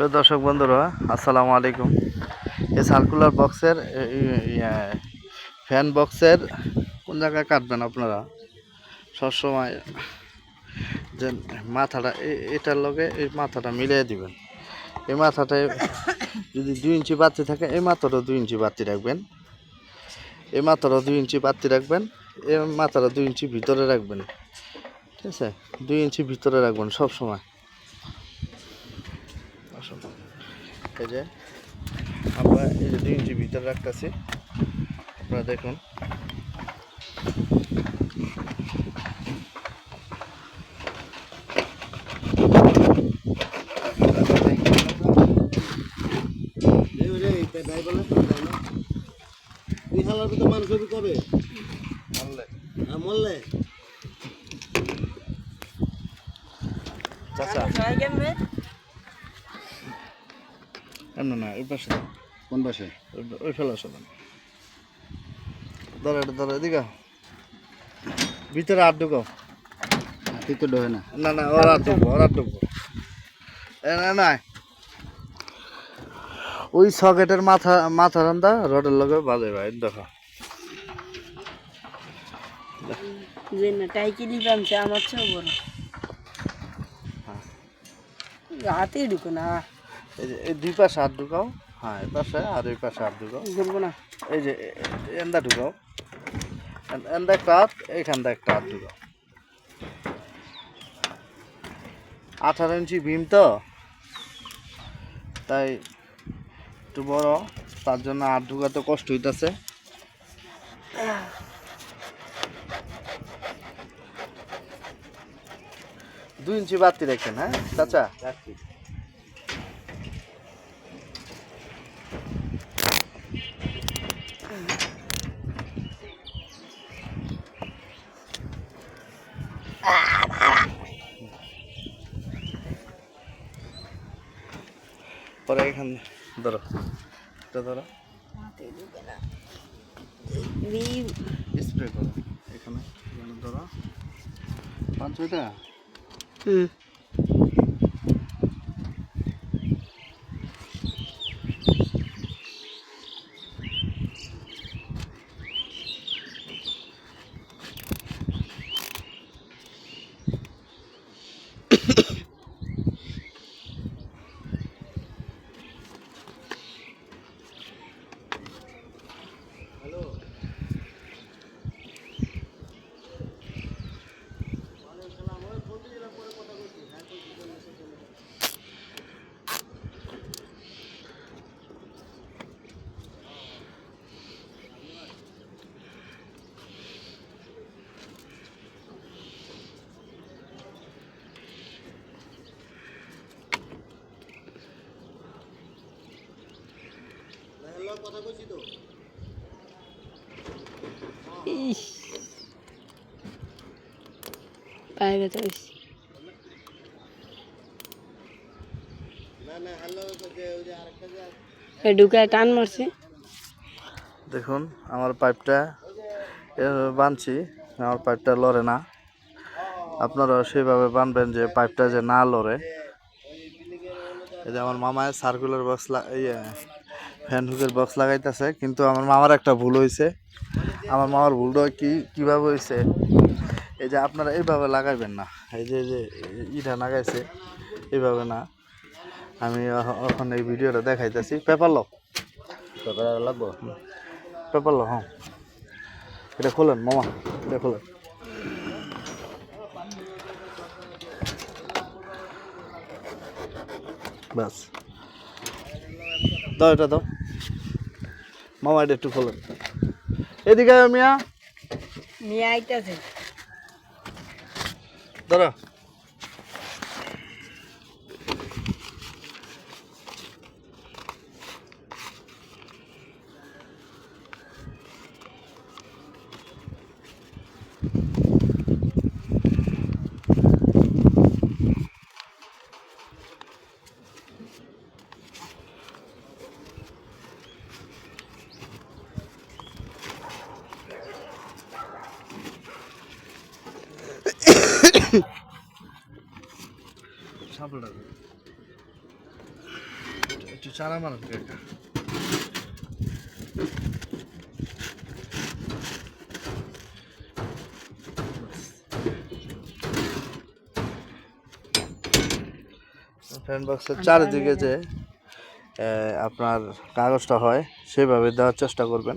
প্রিয় দর্শক বন্ধুরা, আসসালামু আলাইকুম। এই সার্কুলার বক্সের ফ্যান বক্সের কোন জায়গায় কাটবেন আপনারা? সবসময় যে মাথাটা এটার লগে এই মাথাটা মিলিয়ে দিবেন। এই মাথাটায় যদি দুই ইঞ্চি বাতি থাকে, এই মাথাটা দুই ইঞ্চি বাতি রাখবেন। এই মাথাটা দুই ইঞ্চি বাতি রাখবেন, এই মাথাটা দুই ইঞ্চি ভিতরে রাখবেন। ঠিক আছে? দুই ইঞ্চি ভিতরে রাখবেন সব সময় আসুন। এই যে আমরা এই যে দুই ইঞ্চি ভিতরে রাখতেছি। আপনারা দেখুন। দুই হালার ভিতর মানুষ হবি কবে হ্যাঁ মরলে চাচা এমন না ওই পাশে। কোন পাশে? ওই- ফেলা ধরো এটা ধরো এদিকে ভিতরে আর ঢুকাও। তুই তো ডোহে না। না না ওরা ঢুকবো ওরা ঢুকবো। এ না না ওই সকেটের মাথা মাথা রান্দা রডের লগে বাজে ভাই দেখো। না টাইকিলি পামছে আমার চেয়েও বড়। হাতে ঢুকো না। এই যে এই দুই পাশে হাত ঢুকাও। হ্যাঁ এই পাশে আর ওই পাশে হাত ঢুকাও। বলব না। এই যে এন্দা ঢুকাও। এন- এন্দা একটা হাত এইখানটা একটা হাত ঢুকাও। আঠারো ইঞ্চি ভীম তো? তাই একটু বড় তার জন্য হাত ঢুকাতে কষ্ট হইতাছে। দুই ইঞ্চি বাতি রাখেন হ্যাঁ? চাচা? পরে এখান ধরো এটা ধরো। স্প্রে করো এখানে ধরো। পাঁচ হুম। মারছে। দেখুন, আমার পাইপটা বানছি, আমার পাইপটা লড়ে না। আপনারা সেভাবে বানবেন যে পাইপটা যে না লড়ে। এই যে আমার মামায় সার্কুলার বক্স ইয়ে ফ্যান হুকের বক্স লাগাইতেছে কিন্তু আমার মামার একটা ভুল হয়েছে আমার মামার ভুলটা কি কীভাবে হয়েছে এই যে আপনারা এইভাবে লাগাইবেন না। এই যে যে ইটা লাগাইছে এইভাবে না। আমি এখন এই ভিডিওটা দেখাইতেছি। পেপার লো তোকে লাগবো? পেপার লক হ্যাঁ। এটা খোলেন মামা এটা খোলেন। বাস। দাও এটা দাও। মামা এটা একটু খোলেন। এদিকে মিয়া। মিয়া আইতাছে। ধরো সাপড়া একটু চারা চারিদিকে যে আপনার কাগজটা হয় সেভাবে দেওয়ার চেষ্টা করবেন।